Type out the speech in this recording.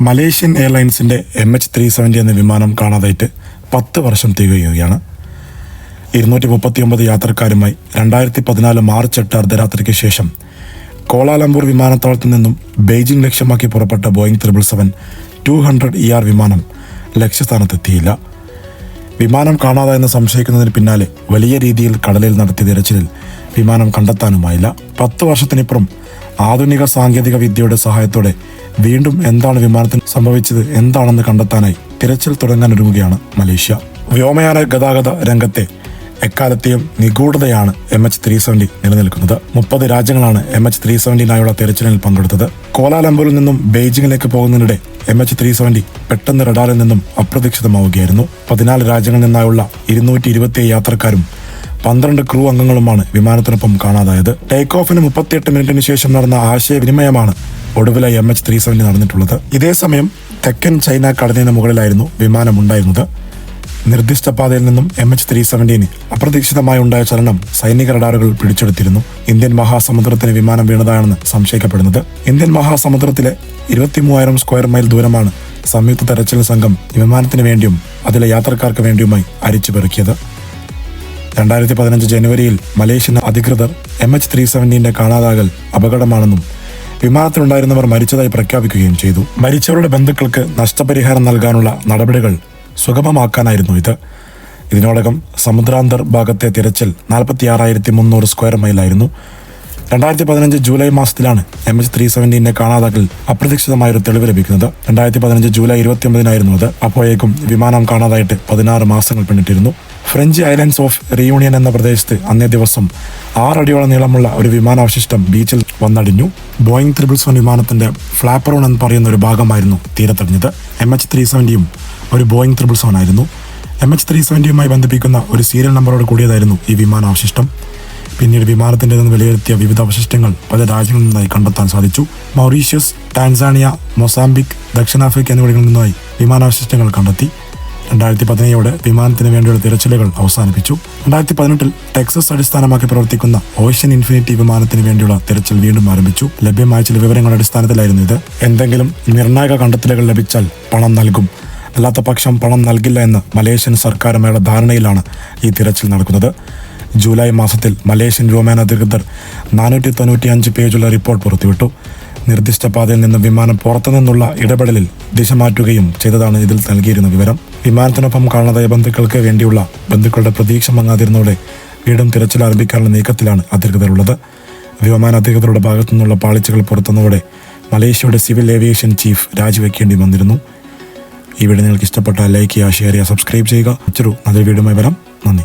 Malaysian എയർലൈൻസിന്റെ M H three seventy എന്ന വിമാനം കാണാതായിട്ട് പത്ത് വർഷം തികയുകയാണ്. ഇരുന്നൂറ്റി മുപ്പത്തി ഒമ്പത് യാത്രക്കാരുമായി രണ്ടായിരത്തി പതിനാല് മാർച്ച് എട്ട് അർദ്ധരാത്രിക്ക് ശേഷം കോലാലംപൂർ വിമാനത്താവളത്തിൽ നിന്നും ബെയ്ജിംഗ് ലക്ഷ്യമാക്കി പുറപ്പെട്ട Boeing triple seven two hundred E R വിമാനം ലക്ഷ്യസ്ഥാനത്തെത്തിയില്ല. വിമാനം കാണാതായെന്ന് സംശയിക്കുന്നതിന് പിന്നാലെ വലിയ രീതിയിൽ കടലിൽ നടത്തിയ തിരച്ചിലിൽ വിമാനം കണ്ടെത്താനുമായില്ല. പത്ത് വർഷത്തിനിപ്പുറം ആധുനിക സാങ്കേതിക വിദ്യയുടെ സഹായത്തോടെ വീണ്ടും എന്താണ് വിമാനത്തിന് സംഭവിച്ചത്? എന്താണെന്ന് കണ്ടെത്താനായി തിരച്ചിൽ തുടങ്ങാൻ ഒരുങ്ങുകയാണ് മലേഷ്യ. വ്യോമയാന ഗതാഗത രംഗത്തെ എക്കാലത്തെയും നിഗൂഢതയാണ് എം എച്ച് ത്രീ സെവന്റി നിലനിൽക്കുന്നത്. മുപ്പത് രാജ്യങ്ങളാണ് എം എച്ച് ത്രീ സെവന്റിനായുള്ള തെരച്ചിലിൽ പങ്കെടുത്തത്. കോലാലംപൂരിൽ നിന്നും ബെയ്ജിങ്ങിലേക്ക് പോകുന്നതിനിടെ എം എച്ച് ത്രീ സെവന്റി പെട്ടെന്ന് റഡാറിൽ നിന്നും അപ്രതീക്ഷിതമാവുകയായിരുന്നു. പതിനാല് രാജ്യങ്ങളിൽ നിന്നായുള്ള ഇരുന്നൂറ്റി ഇരുപത്തി യാത്രക്കാരും പന്ത്രണ്ട് ക്രൂ അംഗങ്ങളുമാണ് വിമാനത്തിനൊപ്പം കാണാതായത്. ടേക്ക് ഓഫിന് മുപ്പത്തിയെട്ട് മിനിറ്റിന് ശേഷം നടന്ന ആശയവിനിമയമാണ് ഒടുവിലായി എം എച്ച് ത്രീ സെവനിൽ നടന്നിട്ടുള്ളത്. ഇതേസമയം തെക്കൻ ചൈന കടലിന് മുകളിലായിരുന്നു വിമാനം ഉണ്ടായിരുന്നത്. നിർദ്ദിഷ്ട പാതയിൽ നിന്നും എം എച്ച് ത്രീ സെവന്റീന് അപ്രതീക്ഷിതമായി ഉണ്ടായ ചലനം സൈനിക റഡാറുകൾ പിടിച്ചെടുത്തിരുന്നു. ഇന്ത്യൻ മഹാസമുദ്രത്തിന് വിമാനം വീണതാണെന്ന് സംശയിക്കപ്പെടുന്നത്. ഇന്ത്യൻ മഹാസമുദ്രത്തിലെ ഇരുപത്തിമൂവായിരം സ്ക്വയർ മൈൽ ദൂരമാണ് സംയുക്ത തെരച്ചിൽ സംഘം വിമാനത്തിന് വേണ്ടിയും അതിലെ യാത്രക്കാർക്ക് വേണ്ടിയുമായി അരിച്ചു പെറുക്കിയത് രണ്ടായിരത്തി പതിനഞ്ച് ജനുവരിയിൽ മലേഷ്യൻ അധികൃതർ എം എച്ച് ത്രീ സെവന്റീന്റെ കാണാതാകൽ അപകടമാണെന്നും വിമാനത്തിലുണ്ടായിരുന്നവർ മരിച്ചതായി പ്രഖ്യാപിക്കുകയും ചെയ്തു. മരിച്ചവരുടെ ബന്ധുക്കൾക്ക് നഷ്ടപരിഹാരം നൽകാനുള്ള നടപടികൾ സുഗമമാക്കാനായിരുന്നു ഇത്. ഇതിനോടകം സമുദ്രാന്തർ ഭാഗത്തെ തിരച്ചിൽ നാൽപ്പത്തി ആറായിരത്തി മുന്നൂറ് സ്ക്വയർ മൈലായിരുന്നു. രണ്ടായിരത്തി പതിനഞ്ച് ജൂലൈ മാസത്തിലാണ് എം എച്ച് ത്രീ സെവന്റീന്റെ കാണാതാക്കൽ അപ്രതീക്ഷിതമായ ഒരു തെളിവ് ലഭിക്കുന്നത്. രണ്ടായിരത്തി പതിനഞ്ച് ജൂലൈ ഇരുപത്തി ഒമ്പതിനായിരുന്നു അത്. അപ്പോഴേക്കും വിമാനം കാണാതായിട്ട് പതിനാറ് മാസങ്ങൾ പിന്നിട്ടിരുന്നു. ഫ്രഞ്ച് ഐലൻഡ്സ് ഓഫ് റിയൂണിയൻ എന്ന പ്രദേശത്ത് അന്നേ ദിവസം ആറടിയോളം നീളമുള്ള ഒരു വിമാനാവശിഷ്ടം ബീച്ചിൽ വന്നടിഞ്ഞു. ബോയിങ് ത്രിബിൾ സെവൻ വിമാനത്തിന്റെ ഫ്ലാപ്പറോൺ എന്ന് പറയുന്ന ഒരു ഭാഗമായിരുന്നു തീരത്തടിഞ്ഞത് എം എച്ച് ത്രീ സെവന്റിയും ഒരു ബോയിങ് ത്രിബിൾ സെവൻ ആയിരുന്നു. എം എച്ച് ത്രീ സെവന്റിയുമായി ബന്ധിപ്പിക്കുന്ന ഒരു സീരിയൽ നമ്പറോട് കൂടിയതായിരുന്നു ഈ വിമാനാവശിഷ്ടം. പിന്നീട് വിമാനത്തിന്റെ നിന്ന് വിലയിരുത്തിയ വിവിധ അവശിഷ്ടങ്ങൾ പല രാജ്യങ്ങളിൽ നിന്നായി കണ്ടെത്താൻ സാധിച്ചു. മൗറീഷ്യസ് ടാൻസാനിയ മൊസാംബിക് ദക്ഷിണാഫ്രിക്ക എന്നിവിടങ്ങളിൽ നിന്നായി വിമാനാവശിഷ്ടങ്ങൾ കണ്ടെത്തി. രണ്ടായിരത്തി പതിനേഴോടെ വിമാനത്തിന് വേണ്ടിയുള്ള തിരച്ചിലുകൾ അവസാനിപ്പിച്ചു. രണ്ടായിരത്തി പതിനെട്ടിൽ ടെക്സസ് അടിസ്ഥാനമാക്കി പ്രവർത്തിക്കുന്ന ഓഷ്യൻ ഇൻഫിനിറ്റി വിമാനത്തിന് വേണ്ടിയുള്ള തിരച്ചിൽ വീണ്ടും ആരംഭിച്ചു. ലഭ്യമായ ചില വിവരങ്ങളുടെ അടിസ്ഥാനത്തിലായിരുന്നു ഇത്. എന്തെങ്കിലും നിർണായക കണ്ടെത്തലുകൾ ലഭിച്ചാൽ പണം നൽകും. അല്ലാത്ത പക്ഷം പണം നൽകില്ല എന്ന് മലേഷ്യൻ സർക്കാരുമായുള്ള ധാരണയിലാണ് ഈ തിരച്ചിൽ നടക്കുന്നത്. ജൂലൈ മാസത്തിൽ മലേഷ്യൻ വ്യോമയാന അധികൃതർ നാനൂറ്റി തൊണ്ണൂറ്റി അഞ്ച് പേജുള്ള റിപ്പോർട്ട് പുറത്തുവിട്ടു. നിർദ്ദിഷ്ട പാതയിൽ നിന്ന് വിമാനം പുറത്തുനിന്നുള്ള ഇടപെടലിൽ ദിശ മാറ്റുകയും ചെയ്തതാണ് ഇതിൽ നൽകിയിരുന്ന വിവരം. വിമാനത്തിനൊപ്പം കാണാതായ ബന്ധുക്കൾക്ക് വേണ്ടിയുള്ള ബന്ധുക്കളുടെ പ്രതീക്ഷ മങ്ങാതിരുന്നതോടെ വീണ്ടും തിരച്ചിൽ ആരംഭിക്കാനുള്ള നീക്കത്തിലാണ് അധികൃതരുള്ളത്. വ്യോമയാന അധികൃതരുടെ ഭാഗത്തു നിന്നുള്ള പാളിച്ചകൾ പുറത്തുന്നതോടെ മലേഷ്യയുടെ സിവിൽ ഏവിയേഷൻ ചീഫ് രാജിവെക്കേണ്ടി വന്നിരുന്നു. ഈ വീഡിയോ നിങ്ങൾക്ക് ഇഷ്ടപ്പെട്ടാൽ ലൈക്ക് ചെയ്യുക ഷെയർ ചെയ്യുക സബ്സ്ക്രൈബ് ചെയ്യുക. മറ്റൊരു നല്ലൊരു വരാം. നന്ദി.